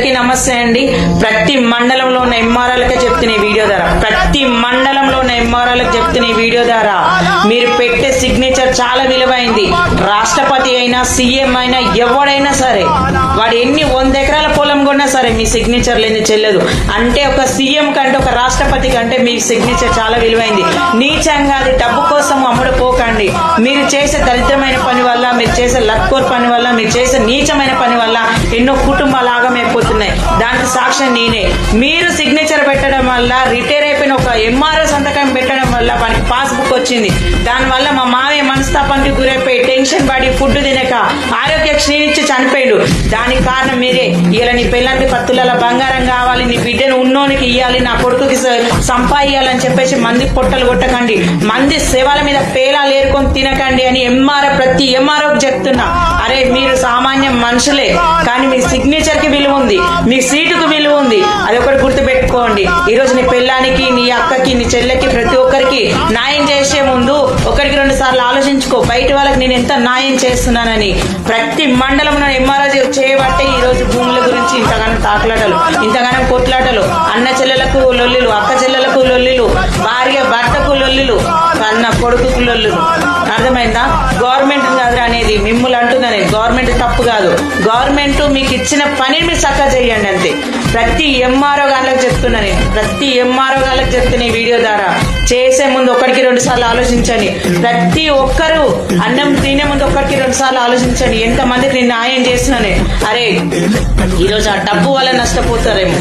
అందరికీ నమస్తే అండి. ప్రతి మండలంలో ఉన్న ఎంఆర్ఆలకే చెప్తున్న వీడియో ద్వారా ప్రతి మండలంలో ఉన్న ఎంఆర్ఆర్లకు చెప్తున్న వీడియో ద్వారా మీరు పెట్టే సిగ్నేచర్ చాలా విలువైంది. రాష్ట్రపతి అయినా సీఎం అయినా ఎవడైనా సరే వాడు ఎన్ని వంద ఎకరాల పొలం కొన్నా సరే మీ సిగ్నేచర్ లేని చెల్లదు. అంటే ఒక సీఎం కంటే ఒక రాష్ట్రపతి కంటే మీ సిగ్నేచర్ చాలా విలువైంది. నీచంగా అది డబ్బు కోసం అమ్ముడు పోకండి మీరు చేసే దరిద్రమైన పని వల్ల మీరు చేసే లక్కోర్ పని వల్ల మీరు చేసే నీచమైన పని వల్ల ఎన్నో కుటుంబాలు సాక్ష్యం నేనే. మీరు సిగ్నేచర్ పెట్టడం వల్ల రిటైర్ అయిపోయిన ఒక ఎంఆర్ఓ సంతకం పెట్టడం వల్ల మనకి పాస్బుక్ వచ్చింది. దానివల్ల మా మావయ్య మనస్తాపానికి గురైపోయి టెన్షన్ పడి ఫుడ్ తినక ఆరోగ్య క్షీణించి చనిపోయాడు. దానికి కారణం మీరే. ఇలా నీ పిల్లలకి పత్తుల బంగారం కావాలి నీ బిడ్డను ఉన్నోనికి ఇవ్వాలి నా కొడుకుకి సంపాదించాలని చెప్పేసి మంది పొట్టలు కొట్టకండి. మంది సేవల మీద పేలాలు ఏరుకొని తినకండి అని ఎంఆర్ఓ ప్రతి ఎంఆర్ఓకి చెప్తున్నా. అరే మీరు సామాన్య మనుషులే కానీ మీ సిగ్నేచర్కి విలువ ఉంది మీ సీటుకు విలువ ఉంది. అది ఒకటి గుర్తు పెట్టుకోండి ఈ రోజు నీ పిల్లానికి నీ అక్కకి నీ చెల్లెకి ప్రతి ఒక్కరికి న్యాయం చేసే ముందు ఒకరికి రెండు సార్లు ఆలోచించుకో. బయట వాళ్ళకి నేను ఎంత న్యాయం చేస్తున్నానని. ప్రతి మండలంలో ఎంఆర్ఓ చే సాకులాటలు ఇంతగానం కొట్లాటలు అన్న చెల్లెలకు లొల్లిలు అక్క చెల్లెలకు లొల్లిలు భార్య భర్తకు లొల్లిలు అన్న కొడుకుకు లొల్లిలు. అర్థమైందా? గవర్నమెంట్ కాదు అనేది మిమ్మల్ని అంటున్నా గవర్నమెంట్ తప్పు కాదు. గవర్నమెంట్ మీకు ఇచ్చిన పని మీరు చక్కగా చేయండి అంతే. ప్రతి ఎంఆర్ఓ గాళ్ళకి చెప్తున్నా నేను. ప్రతి ఎంఆర్ఓ గాళ్ళకి చెప్తున్నా ఈ వీడియో ద్వారా. చేసే ముందు ఒకరికి రెండు సార్లు ఆలోచించండి. ప్రతి ఒక్కరు అన్నం తినే ముందు ఒకరికి రెండు సార్లు ఆలోచించండి. ఎంత నేను న్యాయం చేస్తున్నానే అరే ఈరోజు ఆ డబ్బు వల్ల నష్టపోతారేమో.